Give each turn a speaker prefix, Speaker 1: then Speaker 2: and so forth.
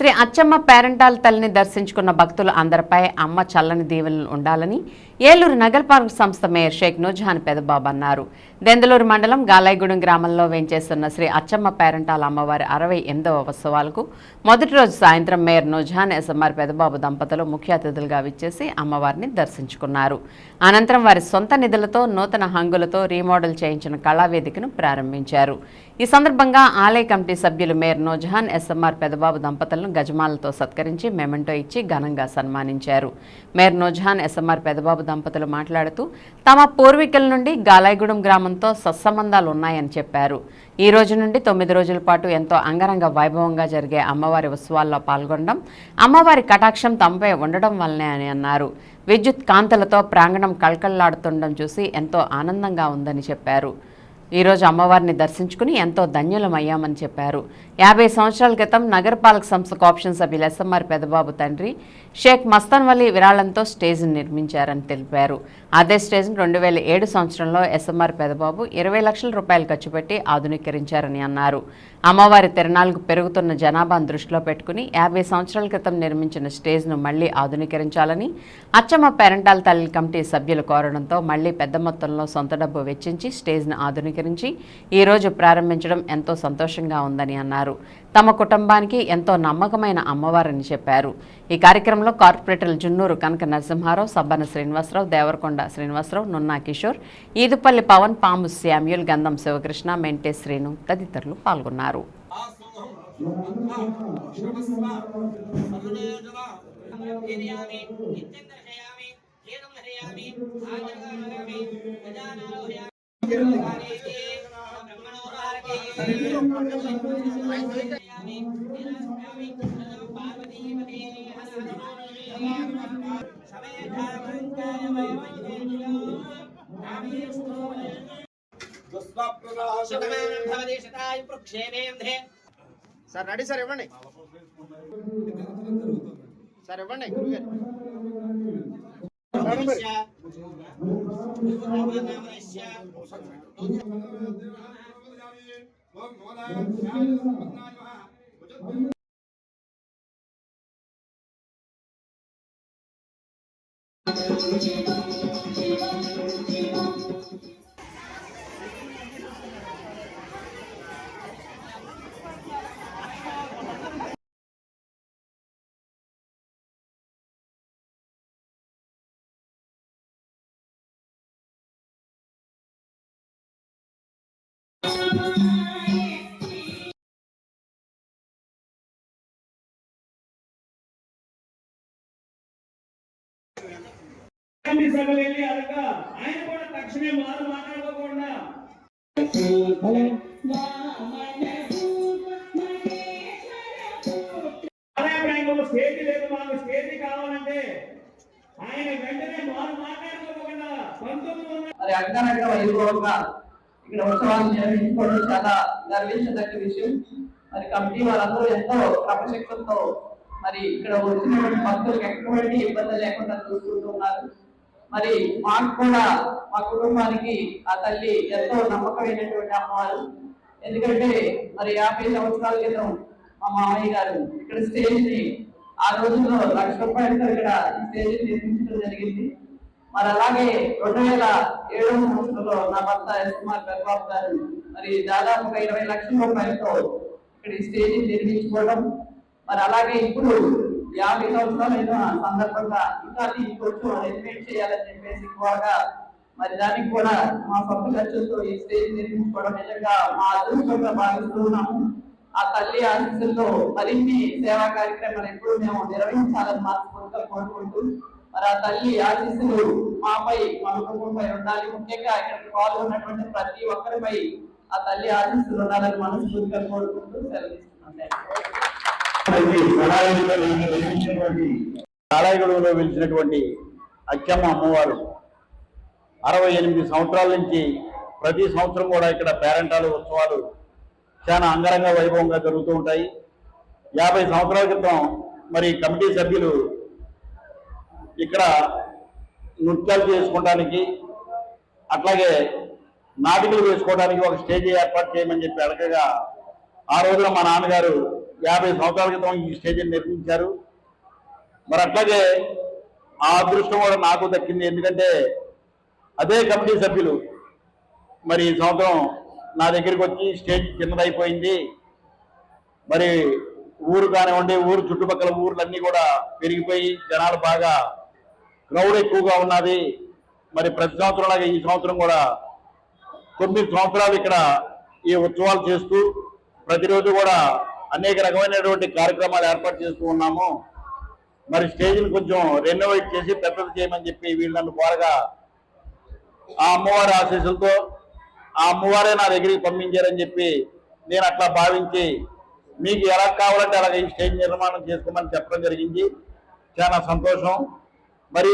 Speaker 1: శ్రీ అచ్చమ్మ పేరంటాల తల్లిని దర్శించుకున్న భక్తులు అందరిపై అమ్మ చల్లని దీవెనలు ఉండాలని ఏలూరు నగరపాలక సంస్థ మేయర్ షేక్ నూజహాన్ పెదబాబు అన్నారు. దెందలూరు మండలం గాలాయిగూడెం గ్రామంలో వేంచేస్తున్న శ్రీ అచ్చమ్మ పేరంటాల అమ్మవారి అరవై ఎనిమిదవ ఉత్సవాలకు మొదటి రోజు సాయంత్రం మేయర్ నూజహాన్ ఎస్ఎంఆర్ పెదబాబు దంపతులు ముఖ్య అతిథులుగా విచ్చేసి అమ్మవారిని దర్శించుకున్నారు. అనంతరం వారి సొంత నిధులతో నూతన హంగులతో రీమోడల్ చేయించిన కళావేదికను ప్రారంభించారు. ఈ సందర్భంగా ఆలయ కమిటీ సభ్యులు మేయర్ నూజహాన్ ఎస్ఎంఆర్ పెదబాబు దంపతులను గజమాలతో సత్కరించి మెమెంటో ఇచ్చి ఘనంగా సన్మానించారు. మేర్ నోజాన్ ఎస్ఎంఆర్ పెదబాబు దంపతులు మాట్లాడుతూ తమ పూర్వీకుల నుండి గాలాయిగూడెం గ్రామంతో సత్సంబంధాలు ఉన్నాయని చెప్పారు. ఈ రోజు నుండి తొమ్మిది రోజుల పాటు ఎంతో అంగరంగ వైభవంగా జరిగే అమ్మవారి ఉత్సవాల్లో పాల్గొనడం అమ్మవారి కటాక్షం తమపై ఉండడం వల్లనే అని అన్నారు. విద్యుత్ కాంతలతో ప్రాంగణం కళకళలాడుతుండడం చూసి ఎంతో ఆనందంగా ఉందని చెప్పారు. ఈరోజు అమ్మవారిని దర్శించుకుని ఎంతో ధన్యులమయ్యామని చెప్పారు. యాభై సంవత్సరాల క్రితం నగరపాలక సంస్థ ఆప్షన్ సభ్యులు ఎస్ఎంఆర్ పెదబాబు తండ్రి షేక్ మస్తాన్ వలీ విరాళంతో స్టేజ్ని నిర్మించారని తెలిపారు. అదే స్టేజ్ను రెండు వేల ఏడు సంవత్సరంలో ఎస్ఎంఆర్ పెదబాబు ఇరవై లక్షల రూపాయలు ఖర్చు పెట్టి ఆధునీకరించారని అన్నారు. అమ్మవారి తిరణాలకు పెరుగుతున్న జనాభాను దృష్టిలో పెట్టుకుని యాభై సంవత్సరాల క్రితం నిర్మించిన స్టేజ్ను మళ్ళీ ఆధునీకరించాలని అచ్చమ్మ పేరంటాల తల్లి కమిటీ సభ్యులు కోరడంతో మళ్ళీ పెద్ద మొత్తంలో సొంత డబ్బు వెచ్చించి స్టేజ్ను ఆధునీకరించారు ఈ రోజు ప్రారంభించడం ఎంతో సంతోషంగా ఉందని అన్నారు తమ కుటుంబానికి ఎంతో నమ్మకమైన అమ్మవారని చెప్పారు ఈ కార్యక్రమంలో కార్పొరేటర్లు జున్నూరు కనక నరసింహారావు సబ్బన శ్రీనివాసరావు దేవరకొండ శ్రీనివాసరావు నున్నా కిషోర్ ఈదుపల్లి పవన్ పాము శామ్యుల్ గంధం శివకృష్ణ మెంటే శ్రీను తదితరులు పాల్గొన్నారు
Speaker 2: సార్ రెడీ సార్ ఇవ్వండి. సార్ ఇవ్వండి గురుగారు.
Speaker 3: 我们过来，大家都是共产党，我就。కమిటీ సభలు వెళ్ళి అనగా ఆయన కూడా తక్షణమే మారు మాట్లాడుకోకుండా. ఆదాయ స్టేజ్ లేదు. మాకు స్టేజ్ కావాలంటే ఆయన వెంటనే మారు మాట్లాడుకోకుండా పంతొమ్మిది వందల
Speaker 4: మరి అంగరంగ ఇక్కడ ఉత్సవాలు నిర్వహించుకోవడం చాలా గర్వించదగ్గ విషయం. మరి కమిటీ వాళ్ళందరూ ఎంతో క్రమశిక్షణతో మరి ఇక్కడ వచ్చినటువంటి భక్తులకు ఎటువంటి ఇబ్బంది లేకుండా చూసుకుంటూ ఉన్నారు. మరి మాకు కూడా మా కుటుంబానికి ఆ తల్లి ఎంతో నమ్మకమైనటువంటి అమ్మవారు. ఎందుకంటే మరి యాభై సంవత్సరాల క్రితం మా మామయ్య గారు ఇక్కడ స్టేజ్ని ఆ రోజుల్లో లక్ష రూపాయలతో ఇక్కడ ఈ స్టేజ్ నిర్మించడం జరిగింది. మరి అలాగే రెండు వేల ఏడవ సంవత్సరంలో నా భర్త ఎస్ఎంఆర్ పెద్దబాబు గారు మరి దాదాపు ఒక ఇరవై లక్షల రూపాయలతో ఇక్కడ ఈ స్టేజ్ నిర్మించుకోవడం. మరి అలాగే ఇప్పుడు యాభై సంవత్సరాలైన సందర్భంగా ఇంకా కొంచెం రెనోవేట్ చేయాలని చెప్పేసి ఎక్కువగా మరి దానికి కూడా మా సొంత ఖర్చులతో ఈ స్టేజ్ నిర్మించుకోవడం నిజంగా మా అదృష్టంగా భావిస్తున్నాము ఆ తల్లి ఆశీస్సులతో మరిన్ని సేవా కార్యక్రమాలు ఎప్పుడు మేము నిర్వహించాలని మనస్ఫూర్తిగా కోరుకుంటూ మరి ఆ తల్లి ఆశీస్సులు మాపై మా కుటుంబంపై ఉండాలి. ముఖ్యంగా ఇక్కడికి పాల్గొన్నటువంటి ప్రతి ఒక్కరిపై ఆ తల్లి ఆశీస్సులు ఉండాలని మనస్ఫూర్తిగా కోరుకుంటూ సెలవు
Speaker 5: కాళాయిగూడెంలో వెలిసినటువంటి అచ్చమ్మ అమ్మవారు అరవై ఎనిమిది సంవత్సరాల నుంచి ప్రతి సంవత్సరం కూడా ఇక్కడ పేరెంటాల ఉత్సవాలు చాలా అంగరంగ వైభవంగా జరుగుతూ ఉంటాయి. యాభై సంవత్సరాల క్రితం మరి కమిటీ సభ్యులు ఇక్కడ నృత్యాలు చేసుకోవడానికి అట్లాగే నాటికలు వేసుకోవడానికి ఒక స్టేజ్ ఏర్పాటు చేయమని చెప్పి అడగగా ఆ రోజున మా నాన్నగారు యాభై సంవత్సరాల క్రితం ఈ స్టేజీని నిర్మించారు. మరి అట్లాగే ఆ అదృష్టం కూడా నాకు దక్కింది. ఎందుకంటే అదే కమిటీ సభ్యులు మరి ఈ సంవత్సరం నా దగ్గరికి వచ్చి స్టేజ్ చిన్నదైపోయింది మరి ఊరు కానివ్వండి ఊరు చుట్టుపక్కల ఊర్లన్నీ కూడా పెరిగిపోయి జనాలు బాగా క్రౌడ్ ఎక్కువగా ఉన్నది. మరి ప్రతి సంవత్సరం లాగా ఈ సంవత్సరం కూడా తొమ్మిది సంవత్సరాలు ఇక్కడ ఈ ఉత్సవాలు చేస్తూ ప్రతిరోజు కూడా అనేక రకమైనటువంటి కార్యక్రమాలు ఏర్పాటు చేస్తూ ఉన్నాము. మరి స్టేజ్ని కొంచెం రెనోవేట్ చేసి పెద్దది చేయమని చెప్పి వీళ్ళు నన్ను కోరగా ఆ అమ్మవారి ఆశీస్సులతో ఆ అమ్మవారే నా దగ్గరికి పంపించారని చెప్పి నేను అట్లా భావించి మీకు ఎలా కావాలంటే అలాగే ఈ స్టేజ్ నిర్మాణం చేసుకోమని చెప్పడం జరిగింది. చాలా సంతోషం. మరి